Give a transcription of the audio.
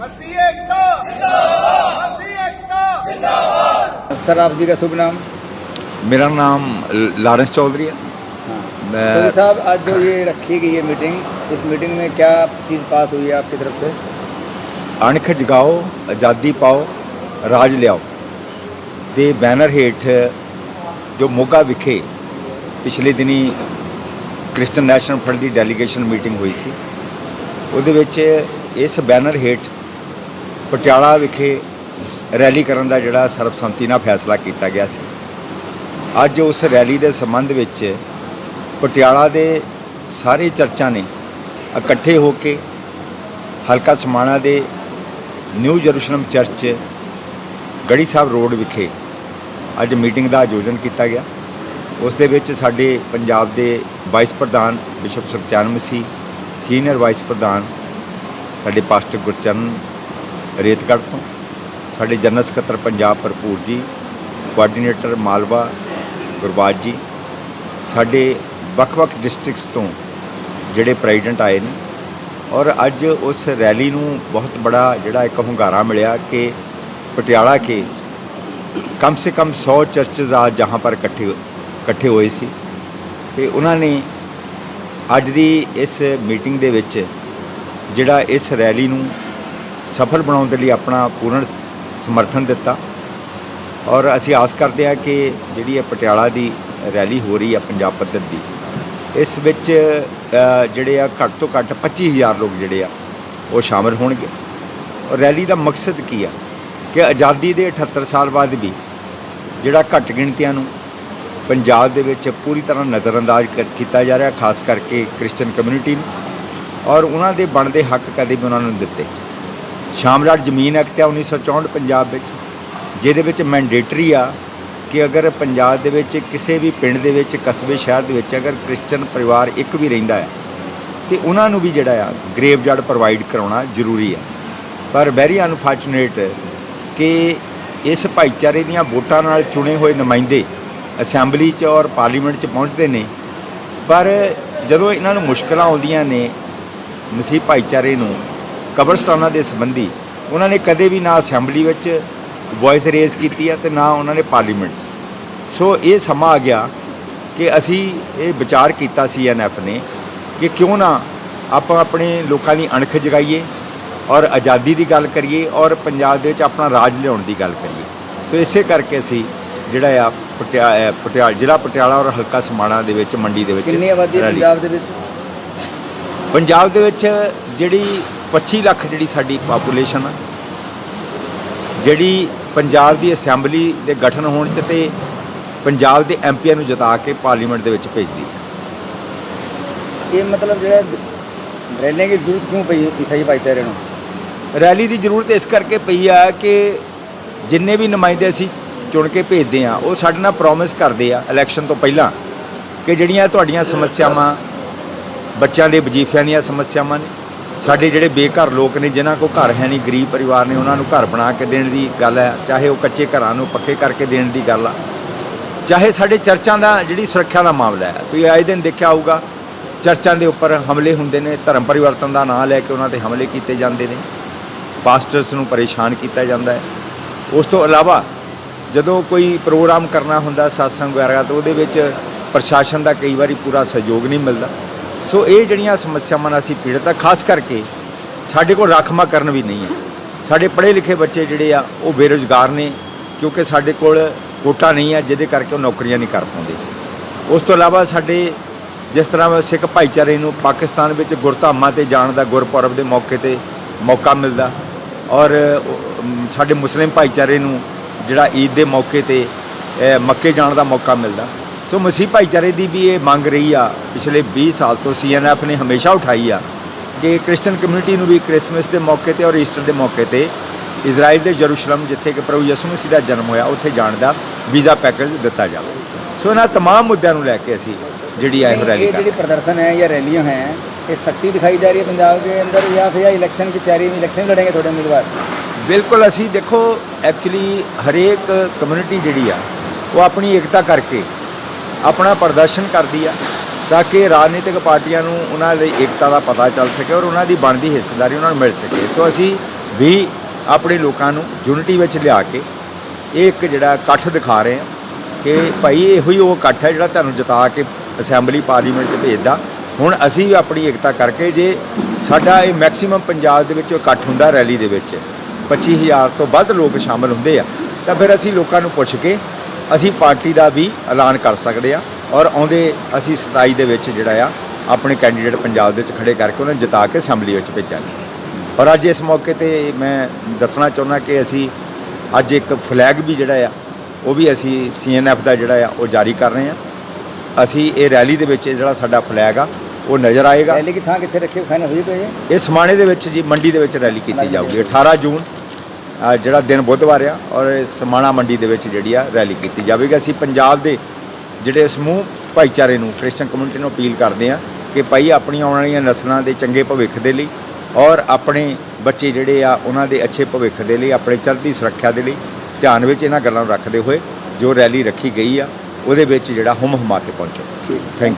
ਅਸੀਂ ਏਕਤਾ ਜਿੰਦਾਬਾਦ ਅਸੀਂ ਏਕਤਾ सर आप जी का शुभ नाम मेरा नाम लॉरेंस चौधरी है चौधरी मैं साहब आज जो ये रखी गई है मीटिंग इस मीटिंग में क्या चीज़ पास हुई है आपकी तरफ से ਅਣਖ ਜਗਾਓ ਆਜ਼ਾਦੀ ਪਾਓ ਰਾਜ ਲਿਆਓ ਦੇ ਬੈਨਰ ਹੇਠ ਜੋ ਮੋਗਾ ਵਿਖੇ ਪਿਛਲੇ ਦਿਨੀ ਕ੍ਰਿਸਚਨ ਨੈਸ਼ਨਲ ਫਰੰਟ ਦੀ ਡੈਲੀਗੇਸ਼ਨ ਮੀਟਿੰਗ ਹੋਈ ਸੀ ਉਹਦੇ ਵਿੱਚ ਇਸ ਬੈਨਰ ਹੇਠ ਪਟਿਆਲਾ ਵਿਖੇ ਰੈਲੀ ਕਰਨ ਦਾ ਜਿਹੜਾ ਸਰਬਸੰਮਤੀ ਨਾਲ ਫੈਸਲਾ ਕੀਤਾ ਗਿਆ ਸੀ। ਅੱਜ ਉਸ ਰੈਲੀ ਦੇ ਸੰਬੰਧ ਵਿੱਚ ਪਟਿਆਲਾ ਦੇ ਸਾਰੇ ਚਰਚਾਂ ਨੇ ਇਕੱਠੇ ਹੋ ਕੇ ਹਲਕਾ ਸਮਾਣਾ ਦੇ ਨਿਊ ਜਰੂਸ਼ਲਮ ਚਰਚ, ਗੜੀ ਸਾਹਿਬ ਰੋਡ ਵਿਖੇ ਅੱਜ ਮੀਟਿੰਗ ਦਾ ਆਯੋਜਨ ਕੀਤਾ ਗਿਆ। ਉਸ ਦੇ ਵਿੱਚ ਸਾਡੇ ਪੰਜਾਬ ਦੇ ਵਾਈਸ ਪ੍ਰਧਾਨ bishop Sukhchain Masih, senior vice ਪ੍ਰਧਾਨ ਸਾਡੇ ਪਾਸਟਰ ਗੁਰਚਰਨ ਰੇਤਗੜ੍ਹ ਤੋਂ। ਸਾਡੇ ਜਨਰਲ ਸਕੱਤਰ ਪੰਜਾਬ ਭਰਪੂਰ ਜੀ ਕੋਆਰਡੀਨੇਟਰ ਮਾਲਵਾ ਗੁਰਬਾਜ ਜੀ, ਸਾਡੇ ਵੱਖ-ਵੱਖ ਡਿਸਟ੍ਰਿਕਟਸ ਤੋਂ ਜਿਹੜੇ ਪ੍ਰੈਜ਼ੀਡੈਂਟ ਆਏ ਨੇ। ਔਰ ਅੱਜ ਉਸ ਰੈਲੀ ਨੂੰ ਬਹੁਤ ਬੜਾ ਜਿਹੜਾ ਇੱਕ ਹੁੰਗਾਰਾ ਮਿਲਿਆ ਕਿ ਪਟਿਆਲਾ ਕੇ ਕਮ ਸੇ ਕਮ 100 ਚਰਚਸ ਆ ਜਹਾਂ ਪਰ ਇਕੱਠੇ ਇਕੱਠੇ ਹੋਏ ਸੀ। ਤੇ ਉਹਨਾਂ ਨੇ ਅੱਜ ਦੀ ਇਸ ਮੀਟਿੰਗ ਦੇ ਵਿੱਚ ਜਿਹੜਾ ਇਸ ਰੈਲੀ ਨੂੰ ਸਫਲ ਬਣਾਉਣ ਦੇ ਲਈ ਆਪਣਾ ਪੂਰਨ ਸਮਰਥਨ ਦਿੱਤਾ। ਔਰ ਅਸੀਂ ਆਸ ਕਰਦੇ ਹਾਂ ਕਿ ਜਿਹੜੀ ਇਹ ਪਟਿਆਲਾ ਦੀ ਰੈਲੀ ਹੋ ਰਹੀ ਹੈ ਪੰਜਾਬ ਪੱਧਰ ਦੀ, ਇਸ ਵਿੱਚ ਜਿਹੜੇ ਆ ਘੱਟ ਤੋਂ ਘੱਟ 25000 ਲੋਕ ਜਿਹੜੇ ਆ, ਉਹ ਸ਼ਾਮਲ ਹੋਣਗੇ। ਔਰ ਰੈਲੀ ਦਾ ਮਕਸਦ ਕੀ ਆ? ਕਿ ਆਜ਼ਾਦੀ ਦੇ 78 ਸਾਲ ਬਾਅਦ ਵੀ ਜਿਹੜਾ ਘੱਟ ਗਿਣਤੀਆਂ ਨੂੰ ਪੰਜਾਬ ਦੇ ਵਿੱਚ ਪੂਰੀ ਤਰ੍ਹਾਂ ਨਜ਼ਰਅੰਦਾਜ਼ ਕੀਤਾ ਜਾ ਰਿਹਾ, ਖਾਸ ਕਰਕੇ ਕ੍ਰਿਸਚੀਅਨ ਕਮਿਊਨਿਟੀ ਨੂੰ, ਔਰ ਉਹਨਾਂ ਦੇ ਬਣਦੇ ਹੱਕ ਕਦੇ ਵੀ ਉਹਨਾਂ ਨੂੰ ਦਿੱਤੇ। ਸ਼ਾਮਲਾਟ ਜ਼ਮੀਨ ਐਕਟ ਹੈ 1964 ਪੰਜਾਬ ਵਿੱਚ, ਜਿਹਦੇ ਵਿੱਚ ਮੈਂਡੇਟਰੀ ਆ ਕਿ ਅਗਰ ਪੰਜਾਬ ਦੇ ਵਿੱਚ ਕਿਸੇ ਵੀ ਪਿੰਡ ਦੇ ਵਿੱਚ, ਕਸਬੇ, ਸ਼ਹਿਰ ਦੇ ਵਿੱਚ ਅਗਰ ਕ੍ਰਿਸਚੀਅਨ ਪਰਿਵਾਰ ਇੱਕ ਵੀ ਰਹਿੰਦਾ ਆ ਤੇ ਉਹਨਾਂ ਨੂੰ ਵੀ ਜਿਹੜਾ ਆ ਗ੍ਰੇਵ ਯਾਰਡ ਪ੍ਰੋਵਾਈਡ ਕਰਾਉਣਾ ਜ਼ਰੂਰੀ ਆ ਪਰ ਵੈਰੀ ਅਨਫੋਰਚੂਨੇਟ ਕਿ ਇਸ ਭਾਈਚਾਰੇ ਦੀਆਂ ਵੋਟਾਂ ਨਾਲ ਚੁਣੇ ਹੋਏ ਨੁਮਾਇੰਦੇ ਅਸੈਂਬਲੀ 'ਚ ਔਰ ਪਾਰਲੀਮੈਂਟ 'ਚ ਪਹੁੰਚਦੇ ਨੇ, ਪਰ ਜਦੋਂ ਇਹਨਾਂ ਨੂੰ ਮੁਸ਼ਕਲਾਂ ਆਉਂਦੀਆਂ ਨੇ, ਮਸੀਹ ਭਾਈਚਾਰੇ ਨੂੰ ਕਬਰਸਤਾਨਾਂ ਦੇ ਸੰਬੰਧੀ ਉਹਨਾਂ ਨੇ ਕਦੇ ਵੀ ਨਾ ਅਸੈਂਬਲੀ ਵਿੱਚ ਵੌਇਸ ਰੇਜ਼ ਕੀਤੀ ਹੈ ਤੇ ਨਾ ਉਹਨਾਂ ਨੇ ਪਾਰਲੀਮੈਂਟ 'ਚ। ਸੋ ਇਹ ਸਮਾਂ ਆ ਗਿਆ ਕਿ ਅਸੀਂ ਇਹ ਵਿਚਾਰ ਕੀਤਾ ਸੀ ਐਨਐਫ ਨੇ ਕਿ ਕਿਉਂ ਨਾ ਆਪਾਂ ਆਪਣੇ ਲੋਕਾਂ ਦੀ ਅਣਖ ਜਗਾਈਏ ਔਰ ਆਜ਼ਾਦੀ ਦੀ ਗੱਲ ਕਰੀਏ ਔਰ ਪੰਜਾਬ ਦੇ ਵਿੱਚ ਆਪਣਾ ਰਾਜ ਲਿਆਉਣ ਦੀ ਗੱਲ ਕਰੀਏ। ਸੋ ਇਸੇ ਕਰਕੇ ਅਸੀਂ ਜਿਹੜਾ ਆ ਪਟਿਆਲਾ ਜ਼ਿਲ੍ਹਾ ਪਟਿਆਲਾ ਔਰ ਹਲਕਾ ਸਮਾਣਾ ਦੇ ਵਿੱਚ ਮੰਡੀ ਦੇ ਵਿੱਚ ਕਿੰਨੀ ਆਬਾਦੀ ਪੰਜਾਬ ਦੇ ਵਿੱਚ? ਪੰਜਾਬ ਦੇ ਵਿੱਚ ਜਿਹੜੀ 25 ਲੱਖ ਜਿਹੜੀ ਸਾਡੀ ਪਾਪੂਲੇਸ਼ਨ ਆ ਜਿਹੜੀ ਪੰਜਾਬ ਦੀ ਅਸੈਂਬਲੀ ਦੇ ਗਠਨ ਹੋਣ ਚ ਤੇ ਪੰਜਾਬ ਦੇ ਐਮਪੀਆਂ ਨੂੰ ਜਿਤਾ ਕੇ ਪਾਰਲੀਮੈਂਟ ਦੇ ਵਿੱਚ ਭੇਜਦੀ ਹੈ। ਇਹ ਮਤਲਬ ਜਿਹੜਾ ਰਹਿਣੇ ਦੀ ਜ਼ਰੂਰਤ ਕਿਉਂ ਪਈ ਈਸਾਈ ਭਾਈਚਾਰੇ ਨੂੰ? ਰੈਲੀ ਦੀ ਜ਼ਰੂਰਤ ਇਸ ਕਰਕੇ ਪਈ ਆ ਕਿ ਜਿੰਨੇ ਵੀ ਨੁਮਾਇੰਦੇ ਅਸੀਂ ਚੁਣ ਕੇ ਭੇਜਦੇ ਆ ਉਹ ਸਾਡੇ ਨਾਲ ਪ੍ਰੋਮਿਸ ਕਰਦੇ ਆ ਇਲੈਕਸ਼ਨ ਤੋਂ ਪਹਿਲਾਂ ਕਿ ਜਿਹੜੀਆਂ ਤੁਹਾਡੀਆਂ ਸਮੱਸਿਆਵਾਂ ਬੱਚਿਆਂ ਦੇ ਵਜ਼ੀਫਿਆਂ ਦੀਆਂ ਸਮੱਸਿਆਵਾਂ ਨੇ ਸਾਡੇ ਜਿਹੜੇ ਬੇਘਰ ਲੋਕ ਨੇ, ਜਿਨ੍ਹਾਂ ਕੋਲ ਘਰ ਹੈ ਨਹੀਂ, ਗਰੀਬ ਪਰਿਵਾਰ ਨੇ, ਉਹਨਾਂ ਨੂੰ ਘਰ ਬਣਾ ਕੇ ਦੇਣ ਦੀ ਗੱਲ ਹੈ, ਚਾਹੇ ਉਹ ਕੱਚੇ ਘਰਾਂ ਨੂੰ ਪੱਕੇ ਕਰਕੇ ਦੇਣ ਦੀ ਗੱਲ ਆ। ਚਾਹੇ ਸਾਡੇ ਚਰਚਾਂ ਦਾ, ਜਿਹੜੀ ਸੁਰੱਖਿਆ ਦਾ ਮਾਮਲਾ ਹੈ। ਤੁਸੀਂ ਆਏ ਦਿਨ ਦੇਖਿਆ ਹੋਊਗਾ, ਚਰਚਾਂ ਦੇ ਉੱਪਰ ਹਮਲੇ ਹੁੰਦੇ ਨੇ, ਧਰਮ ਪਰਿਵਰਤਨ ਦਾ ਨਾਂ ਲੈ ਕੇ ਉਹਨਾਂ ਤੇ ਹਮਲੇ ਕੀਤੇ ਜਾਂਦੇ ਨੇ। ਪਾਸਟਰਸ ਨੂੰ ਪਰੇਸ਼ਾਨ ਕੀਤਾ ਜਾਂਦਾ ਹੈ। ਉਸ ਤੋਂ ਇਲਾਵਾ, ਜਦੋਂ ਕੋਈ ਪ੍ਰੋਗਰਾਮ ਕਰਨਾ ਹੁੰਦਾ, satsang ਵਗੈਰਾ, ਤਾਂ ਉਹਦੇ ਵਿੱਚ ਪ੍ਰਸ਼ਾਸਨ ਦਾ ਕਈ ਵਾਰੀ ਪੂਰਾ ਸਹਿਯੋਗ ਨਹੀਂ ਮਿਲਦਾ। ਸੋ ਇਹ ਜਿਹੜੀਆਂ ਸਮੱਸਿਆਵਾਂ ਨਾਲ ਅਸੀਂ ਪੀੜਤ ਆ ਖਾਸ ਕਰਕੇ ਸਾਡੇ ਕੋਲ ਰਾਖਮਾ ਕਰਨ ਵੀ ਨਹੀਂ ਹੈ। ਸਾਡੇ ਪੜ੍ਹੇ ਲਿਖੇ ਬੱਚੇ ਜਿਹੜੇ ਆ, ਉਹ ਬੇਰੁਜ਼ਗਾਰ ਨੇ, ਕਿਉਂਕਿ ਸਾਡੇ ਕੋਲ ਕੋਟਾ ਨਹੀਂ ਹੈ, ਜਿਹਦੇ ਕਰਕੇ ਉਹ ਨੌਕਰੀਆਂ ਨਹੀਂ ਕਰ ਪਾਉਂਦੇ। ਉਸ ਤੋਂ ਇਲਾਵਾ ਸਾਡੇ ਜਿਸ ਤਰ੍ਹਾਂ ਸਿੱਖ ਭਾਈਚਾਰੇ ਨੂੰ ਪਾਕਿਸਤਾਨ ਵਿੱਚ ਗੁਰਧਾਮਾਂ ਤੇ ਜਾਣ ਦਾ ਗੁਰਪੁਰਬ ਦੇ ਮੌਕੇ ਤੇ ਮੌਕਾ ਮਿਲਦਾ ਔਰ ਸਾਡੇ ਮੁਸਲਿਮ ਭਾਈਚਾਰੇ ਨੂੰ ਜਿਹੜਾ ਈਦ ਦੇ ਮੌਕੇ ਤੇ ਮੱਕੇ ਜਾਣ ਦਾ ਮੌਕਾ ਮਿਲਦਾ। ਸੋ ਮਸੀਹ ਭਾਈਚਾਰੇ ਦੀ ਵੀ ਇਹ ਮੰਗ ਰਹੀ ਆ ਪਿਛਲੇ 20 ਸਾਲ ਤੋਂ ਸੀਐਨਐਫ ਨੇ ਹਮੇਸ਼ਾ ਉਠਾਈ ਆ ਕਿ ਕ੍ਰਿਸਚੀਅਨ ਕਮਿਊਨਿਟੀ ਨੂੰ ਵੀ ਕ੍ਰਿਸਮਸ ਦੇ ਮੌਕੇ ਤੇ ਔਰ ਈਸਟਰ ਦੇ ਮੌਕੇ ਤੇ ਇਜ਼ਰਾਈਲ ਦੇ ਜਰੂਸ਼ਲਮ ਜਿੱਥੇ ਕਿ ਪ੍ਰਭੂ ਯਿਸੂ ਮਸੀਹ ਦਾ ਜਨਮ ਹੋਇਆ ਉੱਥੇ ਜਾਣ ਦਾ ਵੀਜ਼ਾ ਪੈਕੇਜ ਦਿੱਤਾ ਜਾਵੇ। ਸੋ ਇਹਨਾਂ ਤਮਾਮ ਮੁੱਦਿਆਂ ਨੂੰ ਲੈ ਕੇ ਅਸੀਂ ਜਿਹੜੀ ਆਏ ਹੋ ਰੈਲੀ ਇਹ ਜਿਹੜੀ ਪ੍ਰਦਰਸ਼ਨ ਹੈ ਜਾਂ ਰੈਲੀਆਂ ਹੈ ਇਹ ਸਖਤੀ ਦਿਖਾਈ ਜਾ ਰਹੀ ਹੈ ਪੰਜਾਬ ਦੇ ਅੰਦਰ ਜਾਂ ਫਿਰ ਇਲੈਕਸ਼ਨ ਦੀ ਤਿਆਰੀ ਵਿੱਚ ਇਲੈਕਸ਼ਨ ਲੜेंगे ਤੁਹਾਡੇ ਉਮੀਦਵਾਰ? ਬਿਲਕੁਲ ਅਸੀਂ ਦੇਖੋ ਐਕਚੁਅਲੀ ਹਰੇਕ ਕਮਿਊਨਿਟੀ ਜਿਹੜੀ ਆ ਉਹ ਆਪਣੀ ਏਕਤਾ ਕਰਕੇ ਆਪਣਾ ਪ੍ਰਦਰਸ਼ਨ ਕਰਦੀ ਆ ਤਾਂ ਕਿ ਰਾਜਨੀਤਿਕ ਪਾਰਟੀਆਂ ਨੂੰ ਉਹਨਾਂ ਦੀ ਏਕਤਾ ਦਾ ਪਤਾ ਚੱਲ ਸਕੇ ਔਰ ਉਹਨਾਂ ਦੀ ਬਣਦੀ ਹਿੱਸੇਦਾਰੀ ਉਹਨਾਂ ਨੂੰ ਮਿਲ ਸਕੇ। ਸੋ ਅਸੀਂ ਵੀ ਆਪਣੇ ਲੋਕਾਂ ਨੂੰ ਯੂਨਿਟੀ ਵਿੱਚ ਲਿਆ ਕੇ ਇਹ ਇੱਕ ਜਿਹੜਾ ਇਕੱਠ ਦਿਖਾ ਰਹੇ ਆ ਕਿ ਭਾਈ ਇਹੋ ਹੀ ਉਹ ਇਕੱਠ ਹੈ ਜਿਹੜਾ ਤੁਹਾਨੂੰ ਜਿਤਾ ਕੇ ਅਸੈਂਬਲੀ ਪਾਰਲੀਮੈਂਟ 'ਚ ਭੇਜਦਾ। ਹੁਣ ਅਸੀਂ ਵੀ ਆਪਣੀ ਏਕਤਾ ਕਰਕੇ ਜੇ ਸਾਡਾ ਇਹ ਮੈਕਸਿਮਮ ਪੰਜਾਬ ਦੇ ਵਿੱਚ ਇਕੱਠ ਹੁੰਦਾ ਰੈਲੀ ਦੇ ਵਿੱਚ 25000 ਤੋਂ ਵੱਧ ਲੋਕ ਸ਼ਾਮਲ ਹੁੰਦੇ ਆ, ਤਾਂ ਫਿਰ ਅਸੀਂ ਲੋਕਾਂ ਨੂੰ ਪੁੱਛ ਕੇ ਅਸੀਂ ਪਾਰਟੀ ਦਾ ਵੀ ਐਲਾਨ ਕਰ ਸਕਦੇ ਆ ਔਰ ਆਉਂਦੇ ਅਸੀਂ 27 ਦੇ ਵਿੱਚ ਜਿਹੜਾ ਆ ਆਪਣੇ ਕੈਂਡੀਡੇਟ ਪੰਜਾਬ ਦੇ ਵਿੱਚ ਖੜੇ ਕਰਕੇ ਉਹਨਾਂ ਨੂੰ ਜਿਤਾ ਕੇ ਅਸੈਂਬਲੀ ਵਿੱਚ ਭੇਜਾਂਗੇ। ਔਰ ਅੱਜ ਇਸ ਮੌਕੇ ਤੇ ਮੈਂ ਦੱਸਣਾ ਚਾਹੁੰਦਾ ਕਿ ਅਸੀਂ ਅੱਜ ਇੱਕ ਫਲੈਗ ਵੀ ਜਿਹੜਾ ਆ ਉਹ ਵੀ ਅਸੀਂ ਸੀਐਨਐਫ ਦਾ ਜਿਹੜਾ ਆ ਉਹ ਜਾਰੀ ਕਰ ਰਹੇ ਆ ਅਸੀਂ ਇਹ ਰੈਲੀ ਦੇ ਵਿੱਚ ਜਿਹੜਾ ਸਾਡਾ ਫਲੈਗ ਆ ਉਹ ਨਜ਼ਰ ਆਏਗਾ। ਰੈਲੀ ਦੀ ਕਿੱਥੇ ਰੱਖਿਓ ਫਾਈਨਲ ਹੋ ਜੀ ਇਹ? ਸਮਾਣੇ ਦੇ ਵਿੱਚ ਜੀ ਮੰਡੀ ਦੇ ਵਿੱਚ ਰੈਲੀ ਕੀਤੀ ਜਾਊਗੀ। 18 ਜੂਨ ਜਿਹੜਾ ਦਿਨ ਬੁੱਧਵਾਰ ਆ ਔਰ ਸਮਾਣਾ ਮੰਡੀ ਦੇ ਵਿੱਚ ਜਿਹੜੀ ਆ ਰੈਲੀ ਕੀਤੀ ਜਾਵੇਗੀ। ਅਸੀਂ ਪੰਜਾਬ ਦੇ ਜਿਹੜੇ ਸਮੂਹ ਭਾਈਚਾਰੇ ਨੂੰ ਕ੍ਰਿਸਚਨ ਕਮਿਊਨਿਟੀ ਨੂੰ ਅਪੀਲ ਕਰਦੇ ਆ ਕਿ ਭਾਈ ਆਪਣੀਆਂ ਆਉਣ ਵਾਲੀਆਂ ਨਸਲਾਂ ਦੇ ਚੰਗੇ ਭਵਿੱਖ ਦੇ ਲਈ ਔਰ ਆਪਣੇ ਬੱਚੇ ਜਿਹੜੇ ਆ ਉਹਨਾਂ ਦੇ ਅੱਛੇ ਭਵਿੱਖ ਦੇ ਲਈ ਆਪਣੇ ਚੜ੍ਹਦੀ ਸੁਰੱਖਿਆ ਦੇ ਲਈ ਧਿਆਨ ਵਿੱਚ ਇਹਨਾਂ ਗੱਲਾਂ ਨੂੰ ਰੱਖਦੇ ਹੋਏ ਜੋ ਰੈਲੀ ਰੱਖੀ ਗਈ ਆ ਉਹਦੇ ਵਿੱਚ ਜਿਹੜਾ ਹੁਮ ਹੁਮਾ ਕੇ ਪਹੁੰਚੋ। ਥੈਂਕ